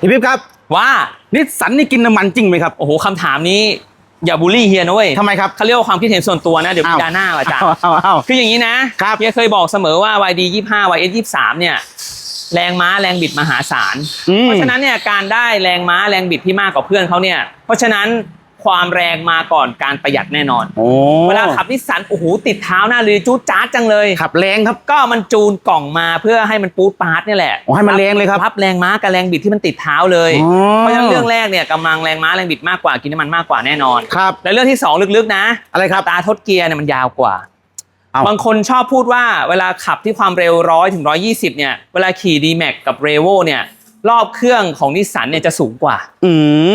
พี่ปิ๊บครับว่านิสสันนี่กินน้ำมันจริงไหมครับ โอ้โหคำถามนี้อย่าบูลลี่เฮียนะเว้ยทำไมครับเขาเรียกว่าความคิดเห็นส่วนตัวนะ เดี๋ยวอ้าวดาหน้าว่ะจ้ะเอาเอาเอาคืออย่างนี้นะครับเฮียเคยบอกเสมอว่า YD 25 YS 23 เนี่ย แรงม้าแรงบิดมหาศาลอืมเพราะฉะนั้นเนี่ยการได้แรงม้าแรงบิดที่มากกว่าเพื่อนเขาเนี่ย เพราะฉะนั้น ความแรงมาก่อนการประหยัดแน่นอน โอ้เวลาขับนิสสันโอ้โหติดเท้าหน้าเลยจูดจ้าดจังเลย ขับแรงครับ ก็มันจูนกล่องมาเพื่อให้มันปูดปาร์ตเนี่ยแหละโอ้ให้มันแรงเลยครับพับแรงม้ากับแรงบิดที่มันติดเท้าเลย อ๋อ เพราะฉะนั้นเรื่องแรกเนี่ยกำลังแรงม้าแรงบิดมากกว่ากินน้ำมันมากกว่าแน่นอน ครับ และเรื่องที่สองลึกๆนะ อะไรครับ ตาทดเกียร์เนี่ยมันยาวกว่า เอ้า บางคนชอบพูดว่าเวลาขับที่ความเร็วร้อยถึงร้อยี่สิบเนี่ย เวลาขี่ d m a x กับ r e v o เนี่ย รอบเครื่องของนิสสันเนี่ยจะสูงกว่า อื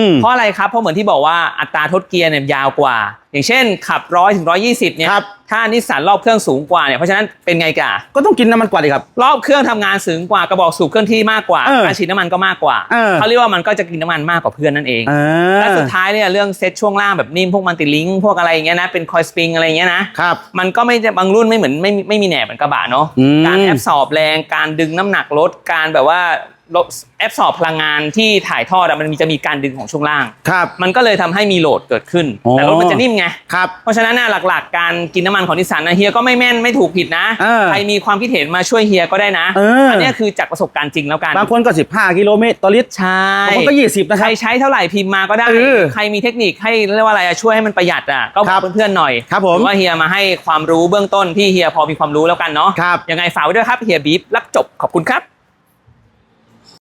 ม เพราะอะไรครับ เพราะเหมือนที่บอกว่าอัตราทดเกียร์เนี่ยยาวกว่า อย่างเช่น ขับร้อยถึงร้อยี่สิบเนี่ยครับ ถ้านิสสันรอบเครื่องสูงกว่าเนี่ยเพราะฉะนั้นเป็นไงกะก็ต้องกินน้ำมันกว่าดิครับ รอบเครื่องทำงานสูงกว่ากระบอกสูบเคลื่อนที่มากกว่าเออการฉีดน้ำมันก็มากกว่าเออ เขาเรียกว่ามันก็จะกินน้ำมันมากกว่าเพื่อนนั่นเองเออและสุดท้ายเนี่ยเรื่องเซ็ตช่วงล่างแบบนิ่มพวกมันติลิงพวกอะไรอย่างเงี้ยนะเป็นคอยสปริงอะไรอย่างเงี้ยนะครับ มันก็ไม่จะบางรุ่นไม่เหมือนไม่ไม่มีแหนบเหมือนกระบะเนาะอืม การแอบสอบแรงการดึงน้ำหนักลดการแบบว่าลด แอบสอบพลังงานที่ถ่ายทอดอะมันมีจะมีการดึงของช่วงล่าง ครับ มันก็เลยทำให้มีโหลดเกิดขึ้น อ๋อ แต่รถมันจะนิ่มไง ครับ เพราะฉะนั้นน่ะหลักๆ การกินน้ำมันของนิสสันนะเฮียก็ไม่แม่นไม่ถูกผิดนะ เออใครมีความคิดเห็นมาช่วยเฮียก็ได้นะเอออั นเนี้ยคือจากประสบการณ์จริงแล้วกันบางคนก็ 15 กิโลเมตรต่อลิตรใช่บางคนก็ 20 นะคใครัรบ ใช้เท่าไหร่พิมพ์มาก็ได้ เออใครมีเทคนิคให้เรียกว่าอะไรอะช่วยให้มันประหยัดอะก็บครัอบกเพื่อนๆหน่อยครับผมหรือว่าเฮียมาให้ความรู้เบื้องต้นที่เฮียพอมีความรู้แล้วกันเนาะครับ ยังไงฝากไว้ด้วยครับเฮียบีฟรักจบขอบคุณครับ